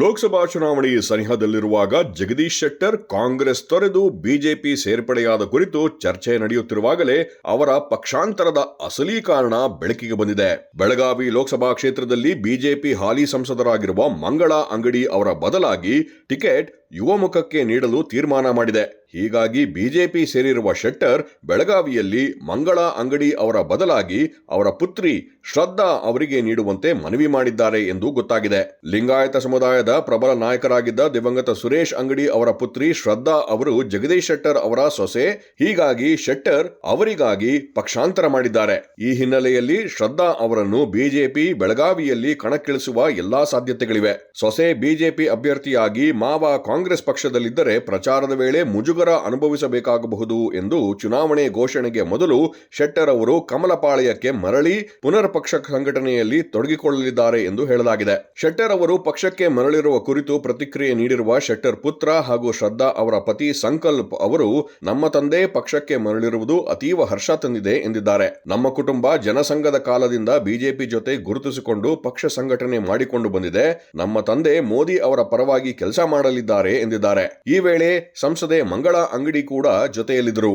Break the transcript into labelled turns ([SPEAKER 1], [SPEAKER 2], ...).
[SPEAKER 1] ಲೋಕಸಭಾ ಚುನಾವಣೆ ಸನಿಹದಲ್ಲಿರುವಾಗ ಜಗದೀಶ್ ಶೆಟ್ಟರ್ ಕಾಂಗ್ರೆಸ್ ತೊರೆದು ಬಿಜೆಪಿ ಸೇರ್ಪಡೆಯಾದ ಕುರಿತು ಚರ್ಚೆ ನಡೆಯುತ್ತಿರುವಾಗಲೇ ಅವರ ಪಕ್ಷಾಂತರದ ಅಸಲಿ ಕಾರಣ ಬೆಳಕಿಗೆ ಬಂದಿದೆ. ಬೆಳಗಾವಿ ಲೋಕಸಭಾ ಕ್ಷೇತ್ರದಲ್ಲಿ ಬಿಜೆಪಿ ಹಾಲಿ ಸಂಸದರಾಗಿರುವ ಮಂಗಳ ಅಂಗಡಿ ಅವರ ಬದಲಾಗಿ ಟಿಕೆಟ್ ಯುವ ಮುಖಕ್ಕೆ ನೀಡಲು ತೀರ್ಮಾನ ಮಾಡಿದೆ. ಹೀಗಾಗಿ ಬಿಜೆಪಿ ಸೇರಿರುವ ಶೆಟ್ಟರ್ ಬೆಳಗಾವಿಯಲ್ಲಿ ಮಂಗಳ ಅಂಗಡಿ ಅವರ ಬದಲಾಗಿ ಅವರ ಪುತ್ರಿ ಶ್ರದ್ಧಾ ಅವರಿಗೆ ನೀಡುವಂತೆ ಮನವಿ ಮಾಡಿದ್ದಾರೆ ಎಂದು ಗೊತ್ತಾಗಿದೆ. ಲಿಂಗಾಯತ ಸಮುದಾಯದ ಪ್ರಬಲ ನಾಯಕರಾಗಿದ್ದ ದಿವಂಗತ ಸುರೇಶ್ ಅಂಗಡಿ ಅವರ ಪುತ್ರಿ ಶ್ರದ್ಧಾ ಅವರು ಜಗದೀಶ್ ಶೆಟ್ಟರ್ ಅವರ ಸೊಸೆ, ಹೀಗಾಗಿ ಶೆಟ್ಟರ್ ಅವರಿಗಾಗಿ ಪಕ್ಷಾಂತರ ಮಾಡಿದ್ದಾರೆ. ಈ ಹಿನ್ನೆಲೆಯಲ್ಲಿ ಶ್ರದ್ಧಾ ಅವರನ್ನು ಬಿಜೆಪಿ ಬೆಳಗಾವಿಯಲ್ಲಿ ಕಣಕ್ಕಿಳಿಸುವ ಎಲ್ಲಾ ಸಾಧ್ಯತೆಗಳಿವೆ. ಸೊಸೆ ಬಿಜೆಪಿ ಅಭ್ಯರ್ಥಿಯಾಗಿ ಮಾವ ಕಾಂಗ್ರೆಸ್ ಪಕ್ಷದಲ್ಲಿದ್ದರೆ ಪ್ರಚಾರದ ವೇಳೆ ಮುಜುಗರ ಅನುಭವಿಸಬೇಕಾಗಬಹುದು ಎಂದು ಚುನಾವಣೆ ಘೋಷಣೆಗೆ ಮೊದಲು ಶೆಟ್ಟರ್ ಅವರು ಕಮಲಪಾಳ್ಯಕ್ಕೆ ಮರಳಿ ಪುನರ್ ಪಕ್ಷ ಸಂಘಟನೆಯಲ್ಲಿ ತೊಡಗಿಕೊಳ್ಳಲಿದ್ದಾರೆ ಎಂದು ಹೇಳಲಾಗಿದೆ. ಶೆಟ್ಟರ್ ಅವರು ಪಕ್ಷಕ್ಕೆ ಮರಳಿರುವ ಕುರಿತು ಪ್ರತಿಕ್ರಿಯೆ ನೀಡಿರುವ ಶೆಟ್ಟರ್ ಪುತ್ರ ಹಾಗೂ ಶ್ರದ್ಧಾ ಅವರ ಪತಿ ಸಂಕಲ್ಪ್ ಅವರು ನಮ್ಮ ತಂದೆ ಪಕ್ಷಕ್ಕೆ ಮರಳಿರುವುದು ಅತೀವ ಹರ್ಷ ತಂದಿದೆ ಎಂದಿದ್ದಾರೆ. ನಮ್ಮ ಕುಟುಂಬ ಜನಸಂಘದ ಕಾಲದಿಂದ ಬಿಜೆಪಿ ಜೊತೆ ಗುರುತಿಸಿಕೊಂಡು ಪಕ್ಷ ಸಂಘಟನೆ ಮಾಡಿಕೊಂಡು ಬಂದಿದೆ. ನಮ್ಮ ತಂದೆ ಮೋದಿ ಅವರ ಪರವಾಗಿ ಕೆಲಸ ಮಾಡಲಿದ್ದಾರೆ ಎಂದಿದ್ದಾರೆ. ಈ ವೇಳೆ ಸಂಸದೆ ಮಂಗಳ ಅಂಗಡಿ ಕೂಡ ಜೊತೆಯಲ್ಲಿದ್ದರು.